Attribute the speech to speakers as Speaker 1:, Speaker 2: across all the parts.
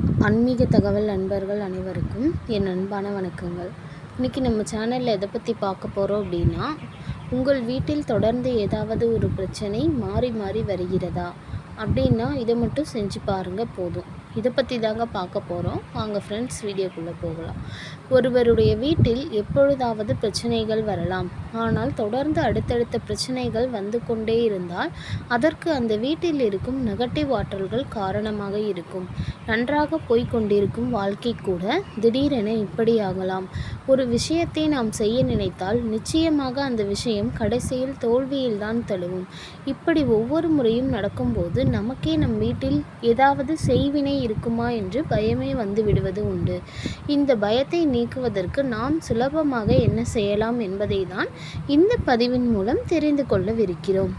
Speaker 1: ஆன்மீக தகவல் நண்பர்கள் அனைவருக்கும் என் அன்பான வணக்கங்கள். இன்றைக்கி நம்ம சேனலில் எதை பற்றி பார்க்க போகிறோம் அப்படின்னா உங்கள் வீட்டில் தொடர்ந்து ஏதாவது ஒரு பிரச்சனை மாறி மாறி வருகிறதா? அப்படின்னா இதை மட்டும் செஞ்சு பாருங்கள் போதும். இதை பற்றி தாங்க பார்க்க போகிறோம் வாங்க ஃப்ரெண்ட்ஸ் வீடியோக்குள்ளே போகலாம். ஒருவருடைய வீட்டில் எப்பொழுதாவது பிரச்சனைகள் வரலாம். ஆனால் தொடர்ந்து அடுத்தடுத்த பிரச்சனைகள் வந்து கொண்டே இருந்தால் அதற்கு அந்த வீட்டில் இருக்கும் நெகட்டிவ் ஆற்றல்கள் காரணமாக இருக்கும். நன்றாக போய்கொண்டிருக்கும் வாழ்க்கை கூட திடீரென இப்படியாகலாம் ஒரு விஷயத்தை நாம் செய்ய நினைத்தால் நிச்சயமாக அந்த விஷயம் கடைசியில் தோல்வியில்தான் தழுவும். இப்படி ஒவ்வொரு முறையும் நடக்கும்போது நமக்கே நம் வீட்டில் ஏதாவது செய்வினை இருக்குமா என்று பயமே வந்து விடுவது உண்டு. இந்த பயத்தை நீக்குவதற்கு நாம் சுலபமாக என்ன செய்யலாம் என்பதை தான் இந்த பதிவின் மூலம் தெரிந்து கொள்ளவிருக்கிறோம்.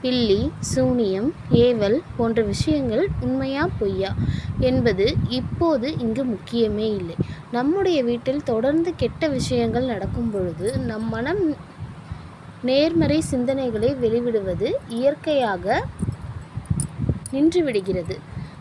Speaker 1: பில்லி சூனியம் ஏவல் போன்ற விஷயங்கள் உண்மையா பொய்யா என்பது இப்போது இங்கு முக்கியமே இல்லை. நம்முடைய வீட்டில் தொடர்ந்து கெட்ட விஷயங்கள் நடக்கும் பொழுது நம் மனம் நேர்மறை சிந்தனைகளை வெளிவிடுவது இயற்கையாக நின்றுவிடுகிறது.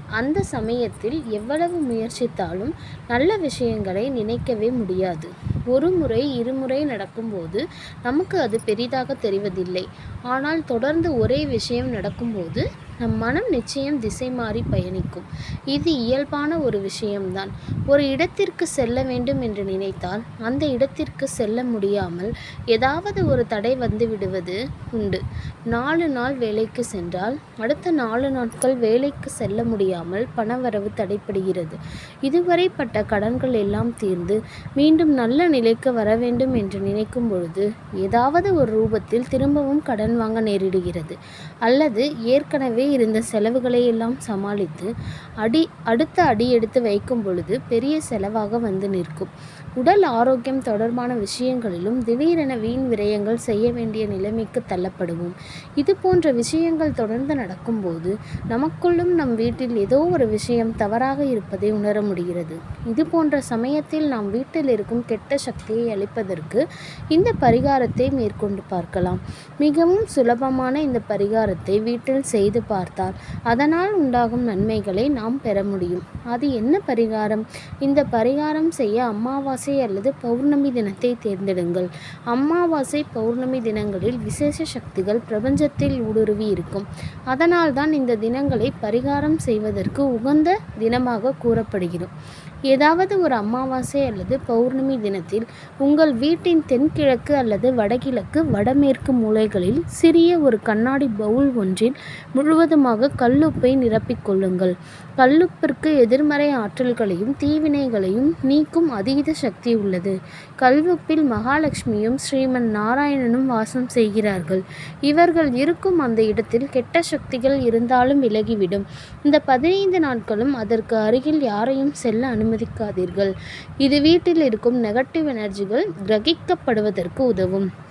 Speaker 1: அந்த சமயத்தில் எவ்வளவு முயற்சித்தாலும் நல்ல விஷயங்களை நினைக்கவே முடியாது. ஒரு முறை இருமுறை நடக்கும்போது நமக்கு அது பெரிதாக தெரிவதில்லை. ஆனால் தொடர்ந்து ஒரே விஷயம் நடக்கும்போது நம் மனம் நிச்சயம் திசை மாறி பயணிக்கும். இது இயல்பான ஒரு விஷயம்தான். ஒரு இடத்திற்கு செல்ல வேண்டும் என்று நினைத்தால் அந்த இடத்திற்கு செல்ல முடியாமல் ஏதாவது ஒரு தடை வந்து விடுவது உண்டு. நாலு நாள் வேலைக்கு சென்றால் அடுத்த நாலு நாட்கள் வேலைக்கு செல்ல முடியாமல் பணவரவு தடைப்படுகிறது இதுவரை பட்ட கடன்கள் எல்லாம் தீர்ந்து மீண்டும் நல்ல நிலைக்கு வர வேண்டும் என்று நினைக்கும் பொழுது ஏதாவது ஒரு ரூபத்தில் திரும்பவும் கடன் வாங்க நேரிடுகிறது. அல்லது ஏற்கனவே இருந்த செலவுகளை எல்லாம் சமாளித்து அடி அடுத்த அடி எடுத்து வைக்கும் பொழுது பெரிய செலவாக வந்து நிற்கும். உடல் ஆரோக்கியம் தொடர்பான விஷயங்களிலும் திடீரென வீண் விரயங்கள் செய்ய வேண்டிய நிலைமைக்கு தள்ளப்படுவோம். இது போன்ற விஷயங்கள் தொடர்ந்து நடக்கும்போது நமக்குள்ளும் நம் வீட்டில் ஏதோ ஒரு விஷயம் தவறாக இருப்பதை உணர முடிகிறது. இது போன்ற சமயத்தில் நாம் வீட்டில் இருக்கும் கெட்ட சக்தியை அளிப்பதற்கு இந்த பரிகாரத்தை மேற்கொண்டு பார்க்கலாம். மிகவும் சுலபமான இந்த பரிகாரத்தை வீட்டில் செய்து பார்த்தால் அதனால் உண்டாகும் நன்மைகளை நாம் பெற முடியும். அது என்ன பரிகாரம்? இந்த பரிகாரம் செய்ய அமாவாசை அல்லது பௌர்ணமி தினத்தை தேர்ந்தெடுங்கள். அமாவாசை பௌர்ணமி தினங்களில் விசேஷ சக்திகள் பிரபஞ்சத்தில் ஊடுருவி இருக்கும். அதனால்தான் இந்த தினங்களை பரிகாரம் செய்வதற்கு உகந்த தினமாக கூறப்படுகிறோம். ஏதாவது ஒரு அமாவாசை அல்லது பௌர்ணமி தினத்தில் உங்கள் வீட்டின் தென்கிழக்கு அல்லது வடகிழக்கு வடமேற்கு மூலைகளில் சிறிய ஒரு கண்ணாடி பவுல் ஒன்றில் முழுவதுமாக கல்லுப்பை நிரப்பிக்கொள்ளுங்கள் கல்லுப்பிற்கு எதிர்மறை ஆற்றல்களையும் தீவினைகளையும் நீக்கும் அதீத சக்தி உள்ளது. கல்வெப்பில் மகாலட்சுமியும் ஸ்ரீமன் நாராயணனும் வாசம் செய்கிறார்கள். இவர்கள் இருக்கும் அந்த இடத்தில் கெட்ட சக்திகள் இருந்தாலும் விலகிவிடும். இந்த பதினைந்து நாட்களும் அதற்கு அருகில் யாரையும் செல்ல அனுமதிக்காதீர்கள். இது வீட்டில் இருக்கும் நெகட்டிவ் எனர்ஜிகள் கிரகிக்கப்படுவதற்கு உதவும்.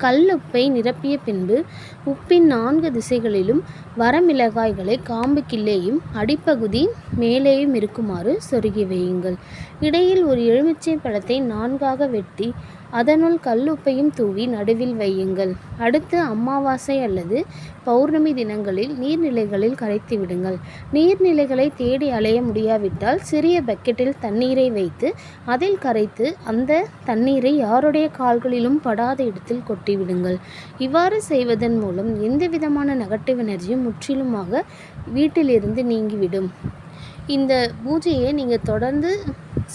Speaker 1: கல்லுப்பை நிரப்பிய பின்பு உப்பின் நான்கு திசைகளிலும் வரமிளகாய்களை காம்பு கிள்ளேயும் அடிப்பகுதி மேலேயும் இருக்குமாறு சொருகி வையுங்கள். இடையில் ஒரு எலுமிச்சை பழத்தை நான்காக வெட்டி அதனுள் கல்லுப்பையும் தூவி நடுவில் வையுங்கள். அடுத்து அமாவாசை அல்லது பௌர்ணமி தினங்களில் நீர்நிலைகளில் கரைத்து விடுங்கள். நீர்நிலைகளை தேடி அலைய முடியாவிட்டால் சிறிய பக்கெட்டில் தண்ணீரை வைத்து அதில் கரைத்து அந்த தண்ணீரை யாருடைய கால்களிலும் படாத இடத்தில் கொட்டிவிடுங்கள் இவ்வாறு செய்வதன் மூலம் எந்த விதமான நெகட்டிவ் எனர்ஜியும் முற்றிலுமாக வீட்டிலிருந்து நீங்கிவிடும். இந்த பூஜையை நீங்கள் தொடர்ந்து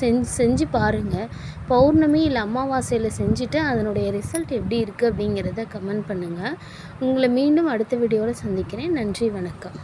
Speaker 1: செஞ்சு செஞ்சு பாருங்கள் பௌர்ணமி இல்லை அமாவாசையில் செஞ்சுட்டு அதனுடைய ரிசல்ட் எப்படி இருக்குது அப்படிங்கிறத கமெண்ட் பண்ணுங்கள் உங்களை மீண்டும் அடுத்த வீடியோவில் சந்திக்கிறேன். நன்றி வணக்கம்.